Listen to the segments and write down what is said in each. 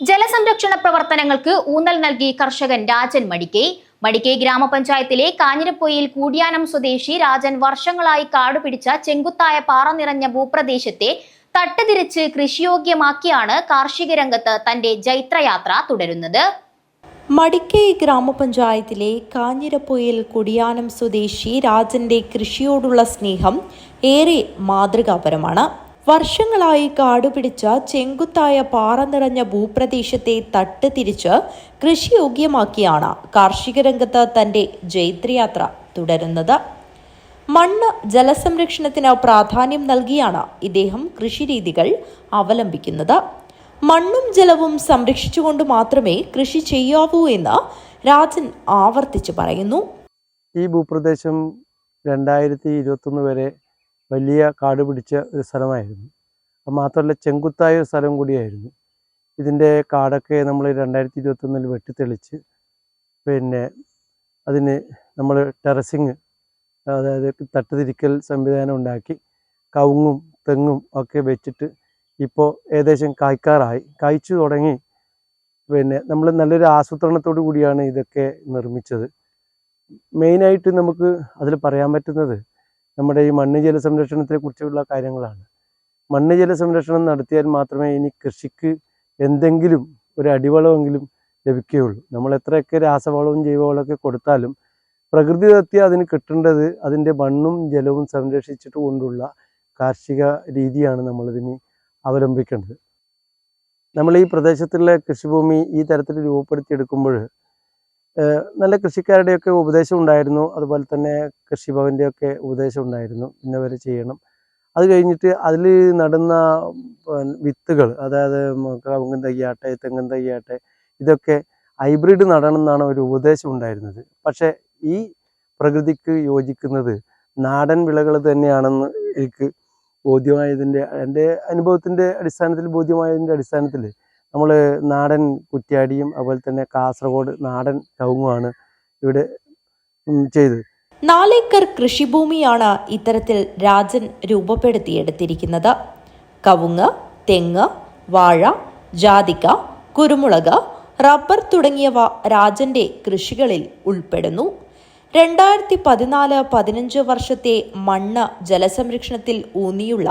ജലസംരക്ഷണ പ്രവർത്തനങ്ങൾക്ക് ഊന്നൽ നൽകി കർഷകൻ രാജൻ മടിക്കേ. മടിക്കൈ ഗ്രാമപഞ്ചായത്തിലെ കാഞ്ഞിരപ്പൊയിൽ കൂടിയാനം സ്വദേശി രാജൻ വർഷങ്ങളായി കാടുപിടിച്ച ചെങ്കുത്തായ പാറ നിറഞ്ഞ ഭൂപ്രദേശത്തെ തട്ടുതിരിച്ച് കൃഷിയോഗ്യമാക്കിയാണ് കാർഷിക രംഗത്ത് തന്റെ ജൈത്രയാത്ര തുടരുന്നത്. മടിക്കൈ ഗ്രാമപഞ്ചായത്തിലെ കാഞ്ഞിരപ്പൊയിൽ കുടിയാനം സ്വദേശി രാജന്റെ കൃഷിയോടുള്ള സ്നേഹം ഏറെ മാതൃകാപരമാണ്. വർഷങ്ങളായി കാടുപിടിച്ച ചെങ്കുത്തായ പാറ നിറഞ്ഞ ഭൂപ്രദേശത്തെ തട്ട് തിരിച്ച് കൃഷിയോഗ്യമാക്കിയാണ് കാർഷിക രംഗത്ത് തന്റെ ജൈത്രയാത്ര തുടരുന്നത്. മണ്ണ് ജലസംരക്ഷണത്തിന് പ്രാധാന്യം നൽകിയാണ് ഇദ്ദേഹം കൃഷിരീതികൾ അവലംബിക്കുന്നത്. മണ്ണും ജലവും സംരക്ഷിച്ചുകൊണ്ട് മാത്രമേ കൃഷി ചെയ്യാവൂ എന്ന് രാജൻ ആവർത്തിച്ചു പറയുന്നു. ഈ ഭൂപ്രദേശം രണ്ടായിരത്തി ഇരുപത്തൊന്ന് വരെ വലിയ കാട് പിടിച്ച ഒരു സ്ഥലമായിരുന്നു. അത് മാത്രമല്ല ചെങ്കുത്തായ ഒരു സ്ഥലം കൂടിയായിരുന്നു. ഇതിന്റെ കാടൊക്കെ നമ്മൾ രണ്ടായിരത്തി ഇരുപത്തൊന്നിൽ വെട്ടിത്തെളിച്ച് പിന്നെ അതിന് നമ്മൾ ടെറസിങ് അതായത് തട്ടുതിരിക്കൽ സംവിധാനം ഉണ്ടാക്കി കവുങ്ങും തെങ്ങും ഒക്കെ വെച്ചിട്ട് ഇപ്പോൾ ഏകദേശം കായ്ക്കാറായി. കായ്ച്ചു തുടങ്ങി. പിന്നെ നമ്മൾ നല്ലൊരു ആസൂത്രണത്തോടു കൂടിയാണ് ഇതൊക്കെ നിർമ്മിച്ചത്. മെയിനായിട്ട് നമുക്ക് അതിൽ പറയാൻ പറ്റുന്നത് നമ്മുടെ ഈ മണ്ണ് ജല സംരക്ഷണത്തെ കുറിച്ചുള്ള കാര്യങ്ങളാണ്. മണ്ണ് ജല സംരക്ഷണം നടത്തിയാൽ മാത്രമേ ഇനി കൃഷിക്ക് എന്തെങ്കിലും ഒരു അടിവളമെങ്കിലും ലഭിക്കുകയുള്ളൂ. നമ്മൾ എത്രയൊക്കെ രാസവളവും ജൈവവളമൊക്കെ കൊടുത്താലും പ്രകൃതി ദത്യ അതിന് കിട്ടേണ്ടത് അതിന്റെ മണ്ണും ജലവും സംരക്ഷിച്ചിട്ട് കൊണ്ടുള്ള കാർഷിക രീതിയാണ് നമ്മളിതിന് അവലംബിക്കേണ്ടത്. നമ്മൾ ഈ പ്രദേശത്തുള്ള കൃഷിഭൂമി ഈ തരത്തിൽ രൂപപ്പെടുത്തിയെടുക്കുമ്പോൾ നല്ല കൃഷിക്കാരുടെയൊക്കെ ഉപദേശം ഉണ്ടായിരുന്നു. അതുപോലെ തന്നെ കൃഷിഭവന്റെയൊക്കെ ഉപദേശം ഉണ്ടായിരുന്നു. ഇന്നവരെ ചെയ്യണം. അത് കഴിഞ്ഞിട്ട് അതിൽ നടന്ന വിത്തുകൾ അതായത് കവുങ്ങൻ തയ്യാട്ടെ തെങ്ങൻ തയ്യാട്ടെ ഇതൊക്കെ ഹൈബ്രിഡ് നടണം എന്നാണ് ഒരു ഉപദേശം ഉണ്ടായിരുന്നത്. പക്ഷേ ഈ പ്രകൃതിക്ക് യോജിക്കുന്നത് നാടൻ വിളകൾ തന്നെയാണെന്ന് എനിക്ക് ബോധ്യമായതിന്റെ എന്റെ അനുഭവത്തിന്റെ അടിസ്ഥാനത്തിൽ ബോധ്യമായതിന്റെ അടിസ്ഥാനത്തിൽ നമ്മൾ നാടൻ കുറ്റ്യാടിയും അതുപോലെ തന്നെ കാസർഗോഡ് നാടൻ കവുങ്ങുമാണ് ഇവിടെ ചെയ്തത്. നാലേക്കർ കൃഷിഭൂമിയാണ് ഇത്തരത്തിൽ രാജൻ രൂപപ്പെടുത്തിയെടുത്തിരിക്കുന്നത്. കവുങ്ങ് തെങ്ങ് വാഴ ജാതിക്ക കുരുമുളക് റബ്ബർ തുടങ്ങിയവ രാജന്റെ കൃഷികളിൽ ഉൾപ്പെടുന്നു. രണ്ടായിരത്തി പതിനാല് പതിനഞ്ച് വർഷത്തെ മണ്ണ് ജലസംരക്ഷണത്തിൽ ഊന്നിയുള്ള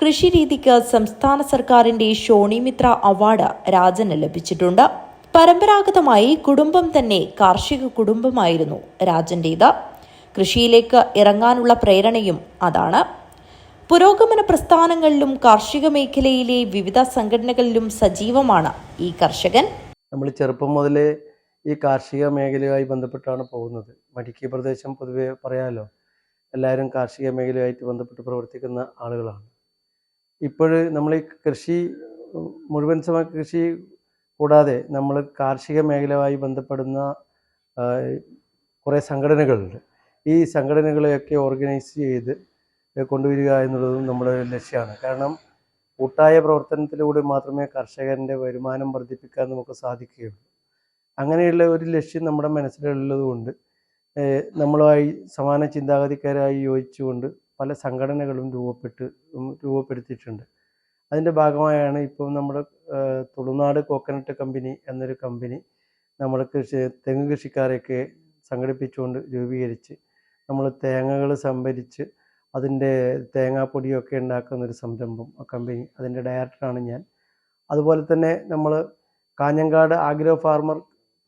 കൃഷിരീതിക്ക് സംസ്ഥാന സർക്കാരിന്റെ ഷോണിമിത്ര അവാർഡ് രാജന് ലഭിച്ചിട്ടുണ്ട്. പരമ്പരാഗതമായി കുടുംബം തന്നെ കാർഷിക കുടുംബമായിരുന്നു രാജന്റേത്. കൃഷിയിലേക്ക് ഇറങ്ങാനുള്ള പ്രേരണയും അതാണ്. പുരോഗമന പ്രസ്ഥാനങ്ങളിലും കാർഷിക മേഖലയിലെ വിവിധ സംഘടനകളിലും സജീവമാണ് ഈ കർഷകൻ. നമ്മൾ ചെറുപ്പം മുതലേ ഈ കാർഷിക മേഖലയുമായി ബന്ധപ്പെട്ടാണ് പോകുന്നത്. മടിക്കി പ്രദേശം പൊതുവെ പറയാമല്ലോ എല്ലാവരും കാർഷിക മേഖലയുമായിട്ട് ബന്ധപ്പെട്ട് പ്രവർത്തിക്കുന്ന ആളുകളാണ്. ഇപ്പോൾ നമ്മൾ ഈ കൃഷി മുഴുവൻ സമയ കൃഷി കൂടാതെ നമ്മൾ കാർഷിക മേഖലയുമായി ബന്ധപ്പെടുന്ന കുറേ സംഘടനകളുണ്ട്. ഈ സംഘടനകളെയൊക്കെ ഓർഗനൈസ് ചെയ്ത് കൊണ്ടുവരിക എന്നുള്ളതും നമ്മുടെ ലക്ഷ്യമാണ് കാരണം കൂട്ടായ പ്രവർത്തനത്തിലൂടെ മാത്രമേ കർഷകന്റെ വരുമാനം വർദ്ധിപ്പിക്കാൻ നമുക്ക് സാധിക്കുകയുള്ളൂ. അങ്ങനെയുള്ള ഒരു ലക്ഷ്യം നമ്മുടെ മനസ്സിലുള്ളതുകൊണ്ട് നമ്മളുമായി സമാന ചിന്താഗതിക്കാരായി യോജിച്ചുകൊണ്ട് പല സംഘടനകളും രൂപപ്പെട്ട് രൂപപ്പെടുത്തിയിട്ടുണ്ട്. അതിന്റെ ഭാഗമായാണ് ഇപ്പോൾ നമ്മുടെ തുളുനാട് കോക്കനട്ട് കമ്പനി എന്നൊരു കമ്പനി നമ്മൾ കൃഷി തെങ്ങ് കൃഷിക്കാരെയൊക്കെ സംഘടിപ്പിച്ചുകൊണ്ട് രൂപീകരിച്ച് നമ്മൾ തേങ്ങകൾ സംഭരിച്ച് അതിന്റെ തേങ്ങാപ്പൊടിയൊക്കെ ഉണ്ടാക്കുന്ന ഒരു സംരംഭം ആ കമ്പനി അതിന്റെ ഡയറക്ടറാണ് ഞാൻ. അതുപോലെ തന്നെ നമ്മൾ Kanhangad agro farmer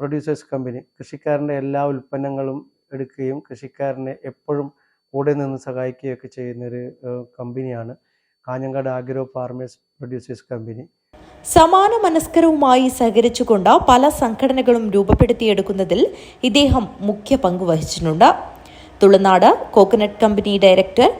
producers company കൃഷിക്കാരന്റെ എല്ലാ ഉൽപ്പന്നങ്ങളും എടുക്കുകയും കൃഷിക്കാരനെ എപ്പോഴും കൂടെ നിന്ന് സഹായിക്കുകയൊക്കെ ചെയ്യുന്നൊരു കമ്പനിയാണ്. Kanhangad agro farmers producers company. സമാന മനസ്കരവുമായി സഹകരിച്ചുകൊണ്ട് പല സംഘടനകളും രൂപപ്പെടുത്തിയെടുക്കുന്നതിൽ ഇദ്ദേഹം മുഖ്യ പങ്ക് വഹിച്ചിട്ടുണ്ട്. Tulunadu coconut company director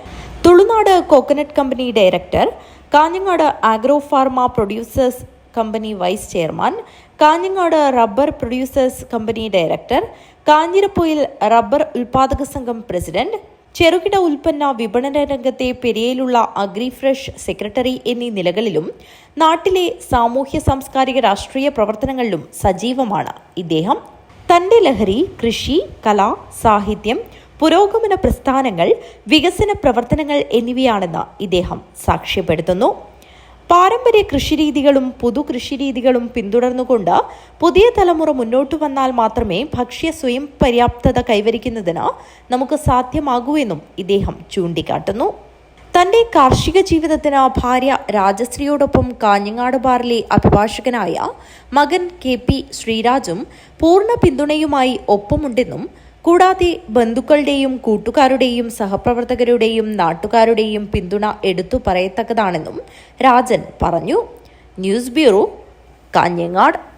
Tulunadu coconut company director Kanhangad agro farmer producers company vice chairman Kanhangad rubber producers company director Kanhirapoyil rubber ഉൽപാദക സംഘം പ്രസിഡന്റ് ചെറുകിട ഉൽപ്പന്ന വിപണന രംഗത്തെ പെരിയയിലുള്ള അഗ്രിഫ്രഷ് സെക്രട്ടറി എന്നീ നിലകളിലും നാട്ടിലെ സാമൂഹ്യ സാംസ്കാരിക രാഷ്ട്രീയ പ്രവർത്തനങ്ങളിലും സജീവമാണ്. ഇദ്ദേഹം തന്റെ ലഹരി കൃഷി കല സാഹിത്യം പുരോഗമന പ്രസ്ഥാനങ്ങൾ വികസന പ്രവർത്തനങ്ങൾ എന്നിവയാണെന്ന് ഇദ്ദേഹം സാക്ഷ്യപ്പെടുത്തുന്നു. പാരമ്പര്യ കൃഷിരീതികളും പുതു കൃഷിരീതികളും പിന്തുടർന്നുകൊണ്ട് പുതിയ തലമുറ മുന്നോട്ട് വന്നാൽ മാത്രമേ ഭക്ഷ്യ സ്വയം പര്യാപ്തത കൈവരിക്കുന്നതിന് നമുക്ക് സാധ്യമാകൂ എന്നും ഇദ്ദേഹം ചൂണ്ടിക്കാട്ടുന്നു. തന്റെ കാർഷിക ജീവിതത്തിന് ഭാര്യ രാജശ്രീയോടൊപ്പം കാഞ്ഞങ്ങാട് ബാറിലെ അഭിഭാഷകനായ മകൻ കെ പി ശ്രീരാജും പൂർണ പിന്തുണയുമായി ഒപ്പമുണ്ടെന്നും കൂടാതെ ബന്ധുക്കളുടെയും കൂട്ടുകാരുടെയും സഹപ്രവർത്തകരുടെയും നാട്ടുകാരുടെയും പിന്തുണ എടുത്തു പറയത്തക്കതാണെന്നും രാജൻ പറഞ്ഞു. News bureau Kanhangad.